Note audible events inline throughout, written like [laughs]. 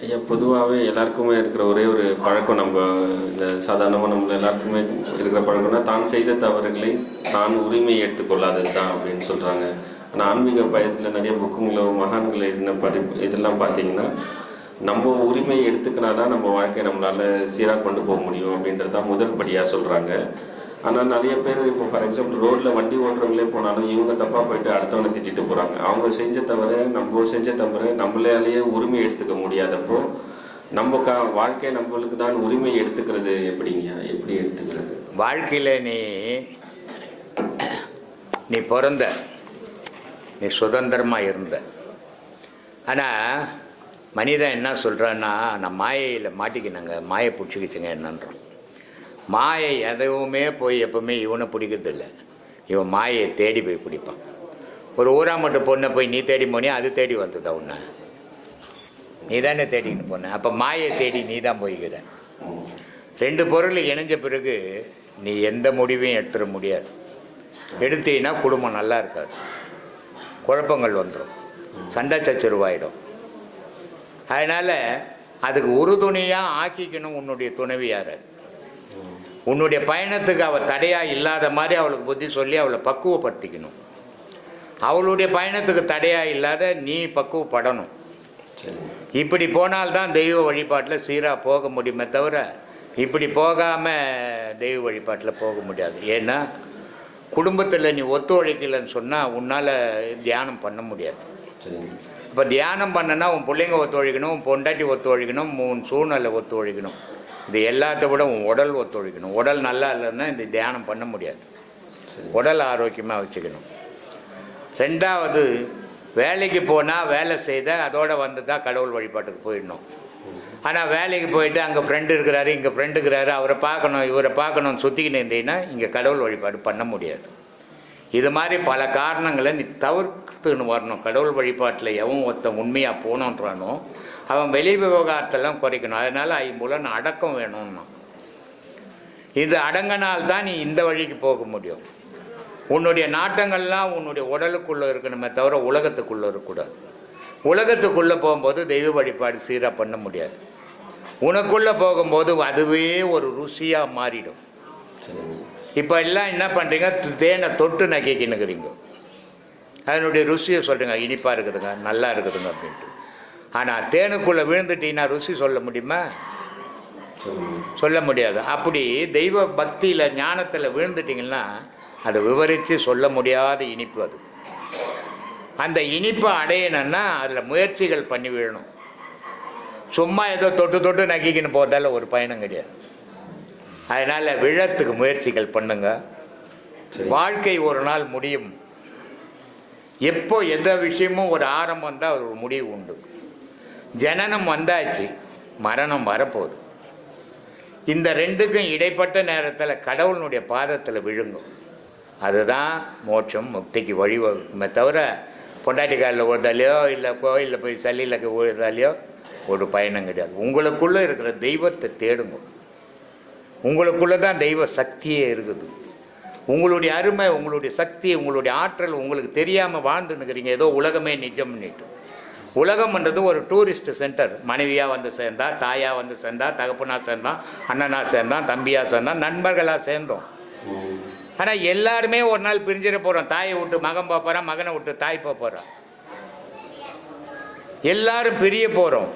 ஐயா பொதுவாகவே எல்லாருக்குமே இருக்கிற ஒரே ஒரு பழக்கம் நம்ம இந்த சாதாரணமாக நம்ம எல்லாருக்குமே இருக்கிற பழக்கம்னா தான் செய்த தவறுகளை தான் உரிமை எடுத்துக்கொள்ளாதது தான் அப்படின்னு சொல்கிறாங்க ஆனால் ஆன்மீக பயத்தில் நிறைய புக்குங்களோ மகான்கள் எழுதின படிப்பு இதெல்லாம் பார்த்தீங்கன்னா நம்ம உரிமை எடுத்துக்கினா தான் நம்ம வாழ்க்கையை நம்மளால் சீராக கொண்டு போக முடியும் அப்படின்றது தான் முதல் படியாக சொல்கிறாங்க ஆனால் நிறைய பேர் இப்போ ஃபார் எக்ஸாம்பிள் ரோட்டில் வண்டி ஓட்டுறவங்களே போனாலும் இவங்க தப்பாக போயிட்டு அடுத்தவனை திட்டிட்டு போகிறாங்க அவங்க செஞ்ச தவிர நம்ம செஞ்ச தவிர நம்மளாலேயே உரிமை எடுத்துக்க முடியாதப்போ நம்ம கா வாழ்க்கை நம்மளுக்கு தான் உரிமை எடுத்துக்கிறது எப்படிங்க? எப்படி எடுத்துக்கிறது? வாழ்க்கையில் நீ நீ பிறந்த நீ சுதந்திரமாக இருந்த. ஆனால் மனிதன் என்ன சொல்கிறான்னா நான் மாயையில் மாட்டிக்கினாங்க மாயை பிடிச்சிக்கிச்சுங்க என்னன்றோம். மாயை எதுவுமே போய் எப்பவுமே இவனை பிடிக்கிறதில்ல. இவன் மாயை தேடி போய் பிடிப்பான். ஒரு ஊரா மட்டும் பொண்ணை போய் நீ தேடி போனியா அது தேடி வந்ததா உன்னை? நீ தானே தேடிக்கிட்டு போன. அப்போ மாயை தேடி நீ தான் போய்கிற ரெண்டு பொருள் இணைஞ்ச பிறகு நீ எந்த முடிவையும் எடுத்துட முடியாது. எடுத்தீங்கன்னா குடும்பம் நல்லா இருக்காது. குழப்பங்கள் வந்துடும் சண்டை சச்சுருவாயிடும். அதனால் அதுக்கு உறுதுணையாக ஆக்கிக்கணும் உன்னுடைய துணைவியாரை. உன்னுடைய பயணத்துக்கு அவள் தடையாக இல்லாத மாதிரி அவளுக்கு புத்தி சொல்லி அவளை பக்குவப்படுத்திக்கணும். அவளுடைய பயணத்துக்கு தடையாக இல்லாத நீ பக்குவப்படணும். இப்படி போனால்தான் தெய்வ வழிபாட்டில் சீராக போக முடியுமே தவிர இப்படி போகாமல் தெய்வ வழிபாட்டில் போக முடியாது. ஏன்னா குடும்பத்தில் நீ ஒத்துழைக்கலைன்னு சொன்னால் உன்னால் தியானம் பண்ண முடியாது. சரி இப்போ தியானம் பண்ணனா உன் பிள்ளைங்க ஒத்துழைக்கணும் உன் பொண்டாட்டி ஒத்துழைக்கணும் உன் சூழ்நிலை ஒத்துழைக்கணும். இது எல்லாத்த விட உன் உடல் ஒத்துழைக்கணும். உடல் நல்லா இல்லைன்னா இந்த தியானம் பண்ண முடியாது. உடல் ஆரோக்கியமாக வச்சுக்கணும். ரெண்டாவது வேலைக்கு போனால் வேலை செய்த அதோடு வந்து தான் கடவுள் வழிபாட்டுக்கு போயிடணும். ஆனால் வேலைக்கு போயிட்டு அங்கே ஃப்ரெண்டு இருக்கிறாரு இங்கே ஃப்ரெண்டு இருக்கிறாரு அவரை பார்க்கணும் இவரை பார்க்கணும்னு சுற்றிக்கின்னு இருந்தீங்கன்னா இங்கே கடவுள் வழிபாடு பண்ண முடியாது. இது மாதிரி பல காரணங்களை நீ தவிர்த்துன்னு வரணும். கடவுள் வழிபாட்டில் எவன் ஒருத்தன் உண்மையாக போகணுன்றானோ அவன் வெளி விவகாரத்தெல்லாம் குறைக்கணும். அதனால் ஐம்புலன் அடக்கம் வேணும்னா. இது அடங்கினால்தான் நீ இந்த வழிக்கு போக முடியும். உன்னுடைய நாட்டங்கள்லாம் உன்னுடைய உடலுக்குள்ளே இருக்கணுமே தவிர உலகத்துக்குள்ளே இருக்கக்கூடாது. உலகத்துக்குள்ளே போகும்போது தெய்வ வழிபாடு சீராக பண்ண முடியாது. உனக்குள்ளே போகும்போது அதுவே ஒரு ருசியாக மாறிடும். சரி. இப்போ எல்லாம் என்ன பண்ணுறீங்க தேனை தொட்டு நக்கிக்கின்னுக்கிறீங்க. அதனுடைய ருசியை சொல்கிறீங்க இனிப்பாக இருக்குதுங்க நல்லா இருக்குதுங்க அப்படின்ட்டு. ஆனால் தேனுக்குள்ளே விழுந்துட்டீங்கன்னா ருசி சொல்ல முடியுமா? சொல்ல முடியாது. அப்படி தெய்வ பக்தியில் ஞானத்தில் விழுந்துட்டிங்கன்னா அதை விவரித்து சொல்ல முடியாத இனிப்பு அது. அந்த இனிப்பை அடையணும்னா அதில் முயற்சிகள் பண்ணி விழணும். சும்மா ஏதோ தொட்டு தொட்டு நக்கிக்கின்னு போகிறதால ஒரு பயணம் கிடையாது. அதனால் விழத்துக்கு முயற்சிகள் பண்ணுங்க. வாழ்க்கை ஒரு நாள் முடியும். எப்போ எந்த விஷயமும் ஒரு ஆரம்பம் தான் ஒரு முடிவு உண்டு. ஜனனம் வந்தாச்சு மரணம் வரப்போகுது. இந்த ரெண்டுக்கும் இடைப்பட்ட நேரத்தில் கடவுளுடைய பாதத்தில் விழுங்கும் அதுதான் மோட்சம் முக்திக்கு வழிவகுக்குமே தவிர பொண்டாட்டி காலில் ஓதாலையோ இல்லை கோயிலில் போய் சல்லியில் ஓதாலையோ ஒரு பயணம் கிடையாது. உங்களுக்குள்ளே இருக்கிற தெய்வத்தை தேடுங்க. உங்களுக்குள்ளே தான் தெய்வ சக்தியே இருக்குது. உங்களுடைய அருமை உங்களுடைய சக்தி உங்களுடைய ஆற்றல் உங்களுக்கு தெரியாமல் வாழ்ந்துன்னுக்கிறீங்க ஏதோ உலகமே நிஜம்னுட்டு. உலகம்ன்றது ஒரு டூரிஸ்ட் சென்டர் மனைவியாக வந்து சேர்ந்தா தாயாக வந்து சேர்ந்தா தகப்பனாக சேர்ந்தான் அண்ணனாக சேர்ந்தான் தம்பியாக சேர்ந்தான் நண்பர்களாக சேர்ந்தோம். ஆனால் எல்லாருமே ஒரு நாள் பிரிஞ்சிட போகிறோம் தாயை விட்டு மகன் போக போகிறான் மகனை விட்டு தாய் போக போகிறான் எல்லாரும் பிரிய போகிறோம்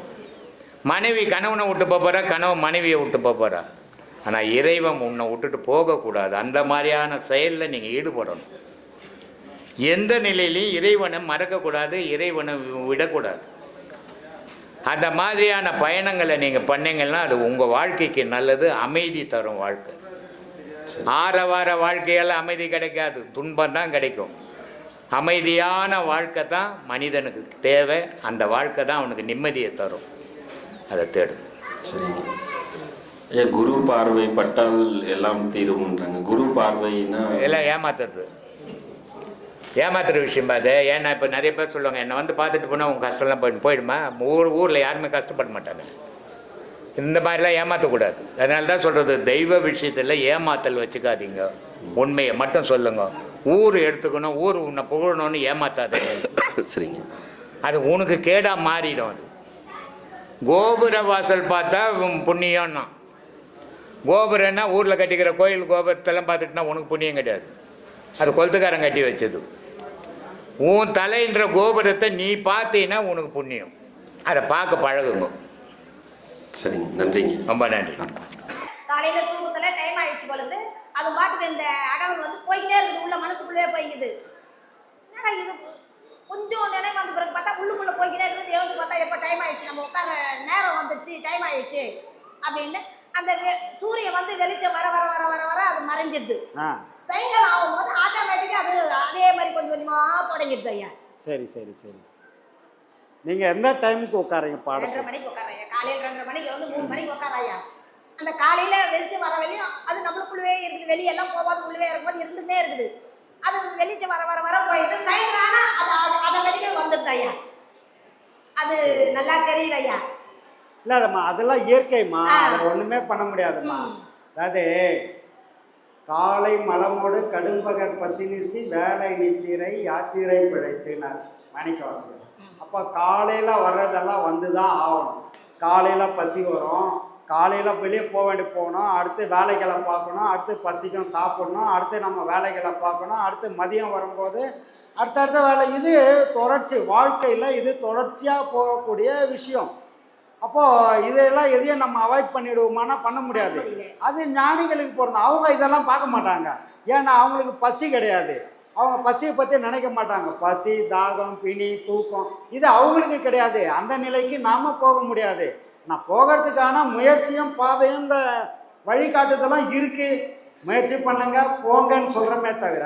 மனைவி கணவனை விட்டு போக போகிறா கணவன் மனைவியை விட்டு போக போகிறா ஆனால் இறைவன் உன்னை விட்டுட்டு போகக்கூடாது. அந்த மாதிரியான செயலில் நீங்கள் ஈடுபடணும். எந்த நிலையிலையும் இறைவனை மறக்கக்கூடாது இறைவனை விடக்கூடாது. அந்த மாதிரியான பயணங்களை நீங்கள் பண்ணீங்கன்னா அது உங்கள் வாழ்க்கைக்கு நல்லது அமைதி தரும் வாழ்க்கை. ஆற வார வாழ்க்கையால் அமைதி கிடைக்காது துன்பம் தான் கிடைக்கும். அமைதியான வாழ்க்கை தான் மனிதனுக்கு தேவை அந்த வாழ்க்கை தான் அவனுக்கு நிம்மதியை தரும். அதை தேடு. சரிங்க. ஐயா குரு பார்வை பட்டால் எல்லாம் தீரும்ன்றாங்க. குரு பார்வைனா எல்லாம் ஏமாத்துறது. ஏமாத்துற விஷயம் பாது ஏன்னா இப்போ நிறைய பேர் சொல்லுவாங்க என்னை வந்து பார்த்துட்டு போனால் உங்கள் கஷ்டம்லாம் போயிடும் போயிடுமா? ஊர் ஊரில் யாருமே கஷ்டப்பட மாட்டாங்க. இந்த மாதிரிலாம் ஏமாற்றக்கூடாது அதனால தான் சொல்கிறது தெய்வ விஷயத்தில் ஏமாத்தல் வச்சுக்காதீங்க. உண்மையை மட்டும் சொல்லுங்க. ஊர் எடுத்துக்கணும் ஊர் உன்னை புகழணும்னு ஏமாத்தாத சரிங்க. அது உனக்கு கேடாக மாறிடும் அது. கோபுர வாசல் பார்த்தா புண்ணியம்னா. கோபுரம்னா ஊரில் கட்டிக்கிற கோயில் கோபுரத்தெல்லாம் பார்த்துட்டுனா உனக்கு புண்ணியம் கிடையாது. அது கொளுத்துக்காரன் கட்டி வச்சது. உன் தலைன்ற கோபுரத்தை நீ பார்த்தீங்கன்னா உனக்கு புண்ணியம். அதை பார்க்க பழகுங்க. சரிங்க நன்றிங்க. ரொம்ப நன்றி. காலையில தூக்கத்துல டைம் ஆயிடுச்சு பொழுது அது பாட்டுக்கு இந்த அகவல் வந்து போய்கிட்டே இருக்குது. உள்ள மனசுக்குள்ளே போய்க்குது. என்னடா இது? கொஞ்சம் நினைவு வந்த பிறகு பார்த்தா உள்ளுக்குள்ள போய்கிட்டே இருக்குது. எழுந்து பார்த்தா எப்போ டைம் ஆயிடுச்சு? நம்ம உட்கார நேரம் வந்துச்சு டைம் ஆயிடுச்சு அப்படின்னு அந்த சூரியன் வந்து வெளிச்சம் வர வர வர வர வர அது மறைஞ்சிடுது சாயங்காலம் ஆகும்போது ஆட்டோமேட்டிக்காக அது அதே மாதிரி கொஞ்சம் கொஞ்சமாக தொடங்கிடுது ஐயா. சரி சரி சரி. நீங்கள் எந்த டைமுக்கு உட்காரீங்க ரெண்டரை பாடத்தை மணிக்கு உட்காரையா காலையில் ரெண்டரை மணிக்கு வந்து மூணு மணிக்கு உட்காரையா அந்த காலையில வெளிச்சம் வர வரையும் அது நம்மளுக்குள்ளவே இருக்குது. வெளியெல்லாம் போகாது உள்ளவே இருக்கும்போது இருந்துட்டே இருக்குது. அது வெளிச்சம் வர வர வர போயிடுது. சாயங்காலம் ஆனா அது ஆட்டோமேட்டிக்காக வந்துடுது ஐயா. அது நல்லா தெரியுது ஐயா. இல்லை அதம்மா அதெல்லாம் இயற்கைம்மா. அதை ஒன்றுமே பண்ண முடியாதும்மா. அதாவது காலை மலமோடு கடும்பகர் பசினிசி வேலை நித்திரை யாத்திரை பிழைத்தினார் மாணிக்கவாசகர். அப்போ காலையில் வர்றதெல்லாம் வந்து தான் ஆகணும். காலையில் பசி வரும். காலையில் வெளியே போக வேண்டி போகணும். அடுத்து வேலைகளை பார்க்கணும். அடுத்து பசிக்கும் சாப்பிடணும். அடுத்து நம்ம வேலைகளை பார்க்கணும். அடுத்து மதியம் வரும்போது அடுத்தடுத்த வேலை. இது தொடர்ச்சி வாழ்க்கையில் இது தொடர்ச்சியாக போகக்கூடிய விஷயம். அப்போது இதெல்லாம் எதையும் நம்ம அவாய்ட் பண்ணிடுவோமானா பண்ண முடியாது. அது ஞானிகளுக்கு பொருந்தும். அவங்க இதெல்லாம் பார்க்க மாட்டாங்க. ஏன்னா அவங்களுக்கு பசி கிடையாது. அவங்க பசியை பற்றி நினைக்க மாட்டாங்க. பசி தாகம் பிணி தூக்கம் இது அவங்களுக்கு கிடையாது. அந்த நிலைக்கு நாம் போக முடியாது. நான் போகிறதுக்கான முயற்சியும் பாதையும் இந்த வழிகாட்டுதெல்லாம் இருக்குது முயற்சி பண்ணுங்க போங்கன்னு சொல்கிறோமே தவிர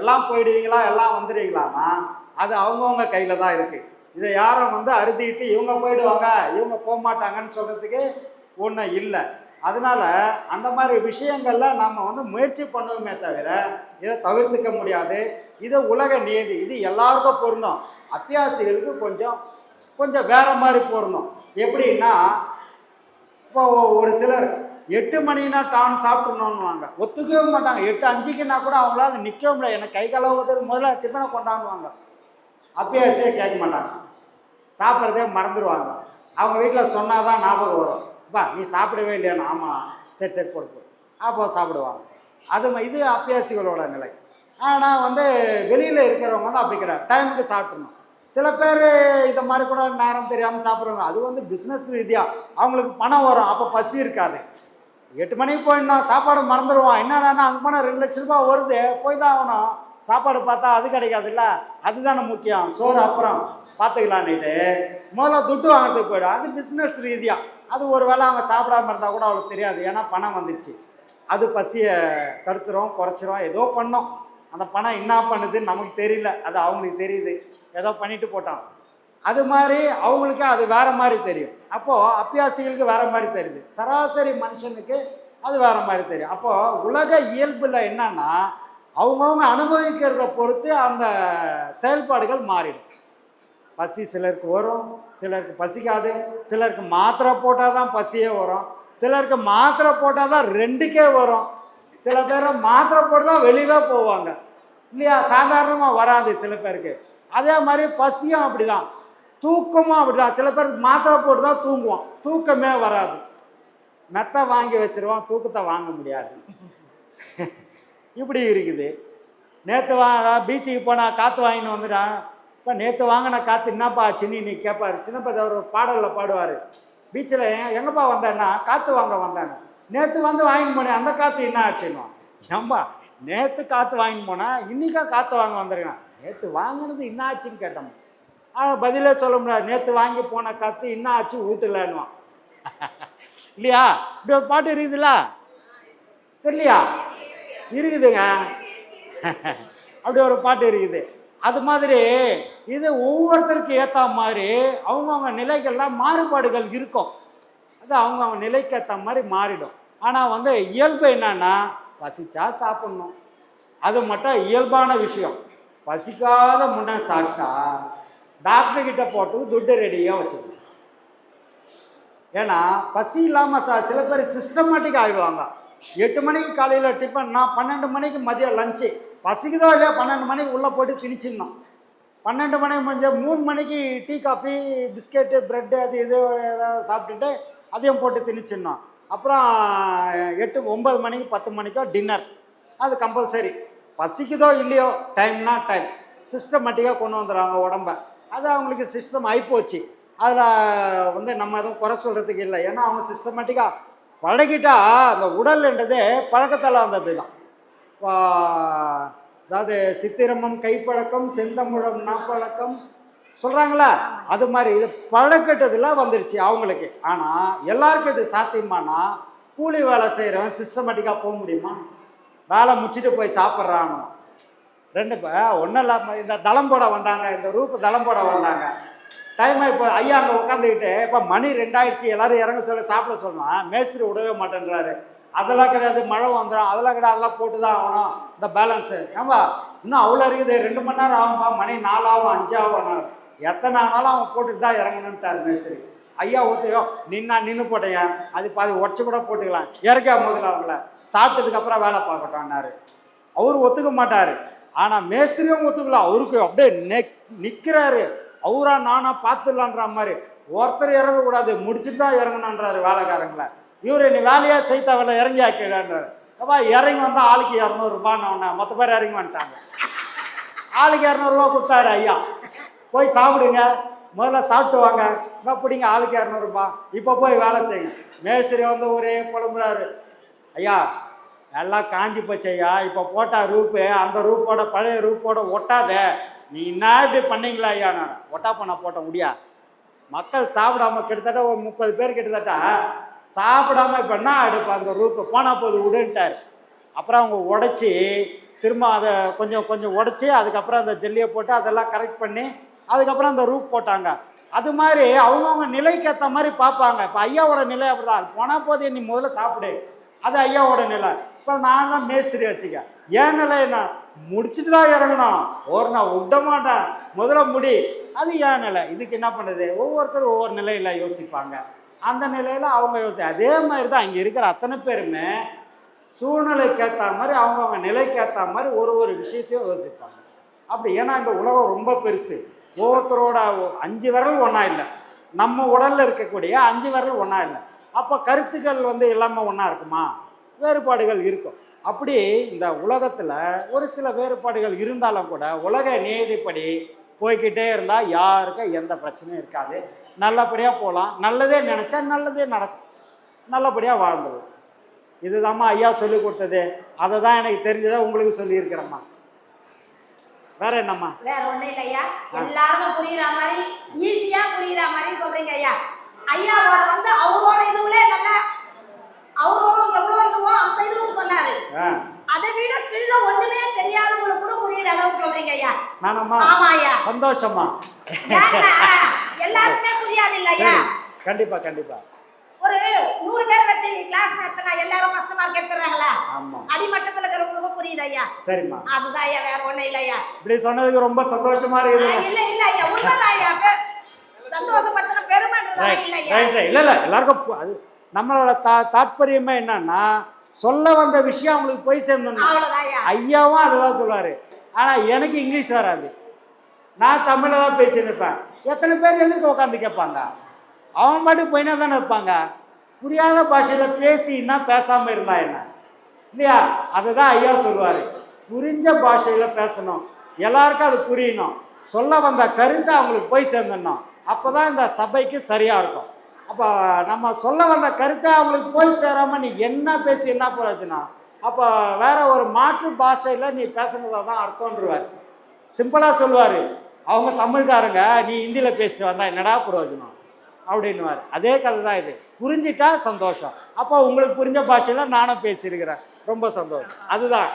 எல்லாம் போயிடுவீங்களா எல்லாம் வந்துடுவீங்களான்னா அது அவங்கவுங்க கையில் தான் இருக்குது இதை யாரும் வந்து அறுதிட்டு இவங்க போயிடுவாங்க இவங்க போக மாட்டாங்கன்னு சொல்கிறதுக்கு ஒன்றும் இல்லை. அதனால் அந்த மாதிரி விஷயங்கள்ல நம்ம வந்து முயற்சி பண்ணுவோமே தவிர இதை தவிர்த்துக்க முடியாது. இது உலக நியதி இது எல்லாருக்கும் பொருந்தும். அத்தியாசிகளுக்கு கொஞ்சம் கொஞ்சம் வேற மாதிரி பொருந்தும். எப்படின்னா இப்போ ஒரு சிலர் எட்டு மணினா டான் சாப்பிட்ணுன்னுவாங்க ஒத்துக்கவே மாட்டாங்க. எட்டு அஞ்சுக்குன்னா கூட அவங்களால நிற்க முடியாது எனக்கு கை கலவுறது முதல்ல டிஃபனை கொண்டாடுவாங்க. அப்பியாசியே கேட்க மாட்டாங்க. சாப்பிட்றதே மறந்துடுவாங்க. அவங்க வீட்டில் சொன்னால் தான் ஞாபகம் வரும். அப்பா நீ சாப்பிடவே இல்லையாண்ணா ஆமாம் சரி சரி போடு அப்போ சாப்பிடுவாங்க. அது ம- இது அப்பியாசிகளோட நிலை. ஆனால் வந்து வெளியில் இருக்கிறவங்க வந்து அப்படி கிடையாது. டைமுக்கு சாப்பிடணும். சில பேர் இந்த மாதிரி கூட நேரம் தெரியாமல் சாப்பிட்றவங்க அது வந்து பிஸ்னஸ் ரீதியாக அவங்களுக்கு பணம் வரும். அப்போ பசி இருக்காது. எட்டு மணிக்கு போயிடணும் சாப்பாடு மறந்துடுவான். என்னடான்னா அங்கே போனால் ரெண்டு லட்ச ரூபாய் வருது. போய் தான் ஆகணும். சாப்பாடு பார்த்தா அது கிடைக்காதுல்ல? அதுதானே முக்கியம். சோறு அப்புறம். பார்த்துக்கலான்னுட்டு முதல்ல துட்டு வாங்குறதுக்கு போயிடும் அது பிஸ்னஸ் ரீதியாக அது ஒரு வேளை அவங்க சாப்பிடாம இருந்தால் கூட அவளுக்கு தெரியாது. ஏன்னா பணம் வந்துச்சு. அது பசியை தடுத்துரும் குறைச்சிரும். ஏதோ பண்ணோம். அந்த பணம் என்ன பண்ணுதுன்னு நமக்கு தெரியல. அது அவங்களுக்கு தெரியுது. ஏதோ பண்ணிட்டு போட்டான். அது மாதிரி அவங்களுக்கு அது வேற மாதிரி தெரியும். அப்போது அப்பியாசிகளுக்கு வேற மாதிரி தெரியுது. சராசரி மனுஷனுக்கு அது வேற மாதிரி தெரியும். அப்போது உலக இயல்பில் என்னன்னா அவங்கவுங்க அனுபவிக்கிறத பொறுத்து அந்த செயல்பாடுகள் மாறிடும். பசி சிலருக்கு வரும் சிலருக்கு பசிக்காது சிலருக்கு மாத்திரை போட்டால் தான் பசியே வரும் சிலருக்கு மாத்திரை போட்டால் தான் ரெண்டுக்கே வரும். சில பேர் மாத்திரை போட்டு தான் வெளியே போவாங்க. இல்லையா? சாதாரணமாக வராது சில பேருக்கு. அதே மாதிரி பசியும் அப்படிதான். தூக்கமும் அப்படி தான் சில பேருக்கு மாத்திரை போட்டு தான் தூங்குவோம் தூக்கமே வராது. மெத்தை வாங்கி வச்சுருவோம் தூக்கத்தை வாங்க முடியாது. [laughs] இப்படி இருக்குது. நேற்று வா பீச்சுக்கு போனால் காற்று வாங்கின்னு வந்துட்டான். இப்போ நேற்று வாங்கின காற்று என்னப்பா ஆச்சுன்னு நீ கேட்பாரு சின்னப்பா அவர் ஒரு பாடலில் பாடுவார். பீச்சில் எங்கப்பா வந்தேன்னா காற்று வாங்க வந்தாங்க நேற்று வந்து வாங்கிட்டு போனேன் அந்த காற்று என்ன ஆச்சுன்னு. ஏம்பா நேற்று காற்று வாங்கிட்டு போனேன் இன்னைக்கா காற்று வாங்க வந்திருக்கேன். நேற்று வாங்கினது என்ன ஆச்சுன்னு கேட்டோம் ஆனால் பதிலே சொல்ல முடியாது. நேற்று வாங்கி போன காற்று என்ன ஆச்சு வீட்டுலன்னுவான் [laughs] இல்லையா? இப்படி ஒரு பாட்டு இருக்குதுல்ல? தெரியலையா? இருக்குதுங்க. [laughs] அப்படி ஒரு பாட்டு இருக்குது. அது மாதிரி இது ஒவ்வொருத்தருக்கு ஏற்ற மாதிரி அவங்கவுங்க நிலைகள்லாம் மாறுபாடுகள் இருக்கும். அது அவங்கவுங்க நிலைக்கு ஏற்ற மாதிரி மாறிடும். ஆனால் வந்து இயல்பு என்னன்னா பசிச்சா சாப்பிடணும். அது மட்டும் இயல்பான விஷயம். பசிக்காத முன்னே சாப்பிட்டா டாக்டர் கிட்ட போட்டு துட்டு ரெடியாக வச்சுக்கணும். ஏன்னா பசி இல்லாமல் சா சில பேர் சிஸ்டமேட்டிக் ஆகிடுவாங்க எட்டு மணிக்கு காலையில் டிஃபன்னா நான் பன்னெண்டு மணிக்கு மதியம் லஞ்சு பசிக்குதோ இல்லையா பன்னெண்டு மணிக்கு உள்ளே போட்டு திணிச்சிடணும் பன்னெண்டு மணிக்கு முடிஞ்ச மூணு மணிக்கு டீ காஃபி பிஸ்கெட்டு ப்ரெட்டு அது இது ஏதாவது சாப்பிட்டுட்டு அதையும் போட்டு திணிச்சிடணும். அப்புறம் எட்டு ஒம்பது மணிக்கு பத்து மணிக்கோ டின்னர் அது கம்பல்சரி பசிக்குதோ இல்லையோ டைம்னா டைம் சிஸ்டமேட்டிக்காக கொண்டு வந்துடுறாங்க உடம்ப. அது அவங்களுக்கு சிஸ்டம் ஆகிப்போச்சு அதில் வந்து நம்ம எதுவும் குறை சொல்கிறதுக்கு இல்லை. ஏன்னா அவங்க சிஸ்டமேட்டிக்காக பழகிட்டா அந்த உடல்ன்றது பழக்கத்தால் வந்தது தான் அதாவது சித்திரமும் கைப்பழக்கம் செந்தமுழம் நாப்பழக்கம் சொல்கிறாங்களா அது மாதிரி இது பழக்கட்டதெல்லாம் வந்துருச்சு அவங்களுக்கு. ஆனால் எல்லாருக்கும் இது சாத்தியமானா கூலி வேலை செய்கிறவன் சிஸ்டமேட்டிக்காக போக முடியுமா? வேலை முடிச்சுட்டு போய் சாப்பிட்றானோ? ரெண்டு இப்போ ஒன்றும் இல்லாமல் இந்த தளம் போட வந்தாங்க இந்த ரூப்பு தளம் போட வந்தாங்க. டைம் இப்போ ஐயா அங்கே உட்காந்துக்கிட்டு இப்போ மணி ரெண்டாயிடுச்சு எல்லாரும் இறங்க சொல்ல சாப்பிட சொல்லலாம் மேஸ்திரி விடவே மாட்டேன்றாரு. அதெல்லாம் கிடையாது மழை வந்துடும் அதெல்லாம் கிடையாது அதெல்லாம் போட்டு தான் ஆகணும். இந்த பேலன்ஸு ஏன்பா இன்னும் அவ்வளோ இருக்குது. ரெண்டு மணி நேரம் ஆகும்பா மணி நாலாகும் அஞ்சாகும் எத்தனை ஆனாலும் அவன் போட்டுட்டு தான் இறங்கணுன்ட்டார் மேஸ்திரி. ஐயா ஒத்துயோ நின்னா நின்று போட்டேன் அது பாதி உடச்சி கூட போட்டுக்கலாம். இறக்கா முதல்ல அவங்கள. சாப்பிட்டதுக்கப்புறம் வேலை பார்க்கட்டோன்னாரு அவர் ஒத்துக்க மாட்டார். ஆனால் மேஸ்திரியும் ஒத்துக்கல. அவருக்கு அப்படியே நெக் நிற்கிறாரு அவரா நானா பார்த்துடலான்ற மாதிரி. ஒருத்தர் இறங்கக்கூடாது. முடிச்சுட்டு தான் இறங்கணுன்றாரு வேலைக்காரங்களை. இவரு நீ வேலையா செய்தவரில் இறங்கி ஆக்கிடான்றாரு அப்பா இறங்கி வந்தால் ஆளுக்கு இரநூறுபான்னு ஒன்று மற்ற பேர் இறங்கி வந்துட்டாங்க. ஆளுக்கு இரநூறுவா கொடுத்தாரு ஐயா. போய் சாப்பிடுங்க. முதல்ல சாப்பிட்டு வாங்க. என்ன பிடிங்க ஆளுக்கு இரநூறுபா இப்போ போய் வேலை செய்யுங்க. மேஸ்திரி வந்து ஒரே புலம்புறாரு. ஐயா எல்லாம் காஞ்சி போச்சையா இப்போ போட்டால் ரூப்பு. அந்த ரூப்போட பழைய ரூப்போட ஒட்டாத. நீ என்ன இப்படி பண்ணீங்களா ஐயா நான்? ஒட்டா பண்ண போட்ட முடியா? மக்கள் சாப்பிடாம கிட்டத்தட்ட ஒரு முப்பது பேர் கிட்டத்தட்ட சாப்பிடாம இப்போ என்ன அடுப்பு அந்த ரூப்பு போனால் போது விடுன்ட்டார் அப்புறம் அவங்க உடச்சி திரும்ப அதை கொஞ்சம் கொஞ்சம் உடச்சி அதுக்கப்புறம் அந்த ஜெல்லியை போட்டு அதெல்லாம் கரெக்ட் பண்ணி அதுக்கப்புறம் அந்த ரூப் போட்டாங்க. அது மாதிரி அவங்கவுங்க நிலைக்கு ஏற்ற மாதிரி பார்ப்பாங்க. இப்போ ஐயாவோட நிலை அப்படிதான். போனால் போதே நீ முதல்ல சாப்பிடு. அது ஐயாவோட நிலை. இப்போ நான் தான் மேஸ்திரி வச்சுக்க. ஏன் நிலை என்ன? முடிச்சுட்டு தான் இறங்கணும். ஒரு நான் விட மாட்டேன். முதல்ல முடி. அது ஏன் நிலை. இதுக்கு என்ன பண்ணுறது? ஒவ்வொருத்தரும் ஒவ்வொரு நிலையில் யோசிப்பாங்க. அந்த நிலையில் அவங்க யோசி அதே மாதிரி தான் இங்கே இருக்கிற அத்தனை பேருமே சூழ்நிலைக்கு ஏற்ற மாதிரி அவங்கவுங்க நிலைக்கு ஏற்ற மாதிரி ஒரு ஒரு விஷயத்தையும் யோசிப்பாங்க. அப்படி ஏன்னா இந்த உலகம் ரொம்ப பெருசு. ஒவ்வொருத்தரோட அஞ்சு விரல் ஒன்றா இல்லை. நம்ம உடலில் இருக்கக்கூடிய அஞ்சு விரல் ஒன்றா இல்லை. அப்போ கருத்துக்கள் வந்து எல்லாமே ஒன்றா இருக்குமா? வேறுபாடுகள் இருக்கும். அப்படி இந்த உலகத்தில் ஒரு சில வேறுபாடுகள் இருந்தாலும் கூட உலக நியதிப்படி போய்க்கிட்டே இருந்தால் யாருக்கும் எந்த பிரச்சனையும் இருக்காது. நல்லபடியாக போகலாம் நல்லதே நினச்சா நல்லதே நடக்கும். நல்லபடியாக வாழ்ந்துடும் இதுதாம்மா ஐயா சொல்லி கொடுத்தது. அதை தான் எனக்கு தெரிஞ்சதை உங்களுக்கு சொல்லியிருக்கிறேம்மா. வேற என்னம்மா? வேற ஒண்ணும் இல்ல ஐயா. எல்லாருக்கும் புரியுற மாதிரி ஈஸியா புரியுற மாதிரி சொல்றீங்க ஐயா. ஐயாவோட வந்து அவரோட இதுவுல நல்லா அவரோட எவ்வளவு இதுவோ அந்த இதுவும் சொன்னாரு. அதை விட கீழே ஒண்ணுமே தெரியாதவங்களுக்கு கூட புரியுற அளவுக்கு சொல்றீங்க ஐயா. நானம்மா ஆமா ஐயா. சந்தோஷம்மா. ஏன்னா, எல்லாருக்குமே புரியாது இல்ல ஐயா சரி கண்டிப்பா கண்டிப்பா. ஒரு நூறு பேர் வச்சு கிளாஸ் நடத்தினா எல்லாரும் ஃபர்ஸ்ட் மார்க் எடுத்துறாங்களா ஆமா. அடிமட்டத்துல இருக்கிறவங்களுக்கு புரியுது ஐயா சரிம்மா. அதுதான் ஐயா வேற ஒண்ணும் இல்ல ஐயா இப்படி சொன்னதுக்கு ரொம்ப சந்தோஷமா இருக்குது. இல்ல இல்ல ஐயா உண்மைதான் ஐயா சந்தோஷப்படுத்தின பெருமைன்றதா இல்ல ஐயா இல்லை இல்லை எல்லாருக்கும் அது நம்மளோட தா தாற்பயமே என்னன்னா சொல்ல வந்த விஷயம் அவங்களுக்கு போய் ஐயா ஐயாவும் அதை தான் சொல்லுவார் ஆனால் எனக்கு இங்கிலீஷ் வராது. நான் தமிழில் தான் பேசியிருப்பேன் எத்தனை பேர் எதுக்கு உட்காந்து கேட்பாங்க? அவன் மட்டும் போயினா தானே இருப்பாங்க. புரியாத பாஷையில் பேசின்னா பேசாமல் இருந்தா என்ன? இல்லையா? அதுதான் ஐயா சொல்லுவார். புரிஞ்ச பாஷையில் பேசணும். எல்லாருக்கும் அது புரியணும். சொல்ல வந்த கருத்தை அவங்களுக்கு போய் சேர்ந்துடணும். அப்போ தான் இந்த சபைக்கு சரியாக இருக்கும். அப்போ நம்ம சொல்ல வந்த கருத்தை அவங்களுக்கு போய் சேராமல் நீ என்ன பேசி என்ன பிரயோஜனம் அப்போ வேற ஒரு மாற்று பாஷையில் நீ பேசுனதாக தான் அர்த்தம்ன்றவார் சிம்பிளாக சொல்லுவார். அவங்க தமிழ்காரங்க நீ ஹிந்தியில் பேசிட்டு வந்தால் என்னடா பிரயோஜனம் அப்படின்னுவார். அதே கதை தான் இது. புரிஞ்சிட்டா சந்தோஷம். அப்போ உங்களுக்கு புரிஞ்ச பாஷையில் நானும் பேசியிருக்கிறேன். ரொம்ப சந்தோஷம். அதுதான்.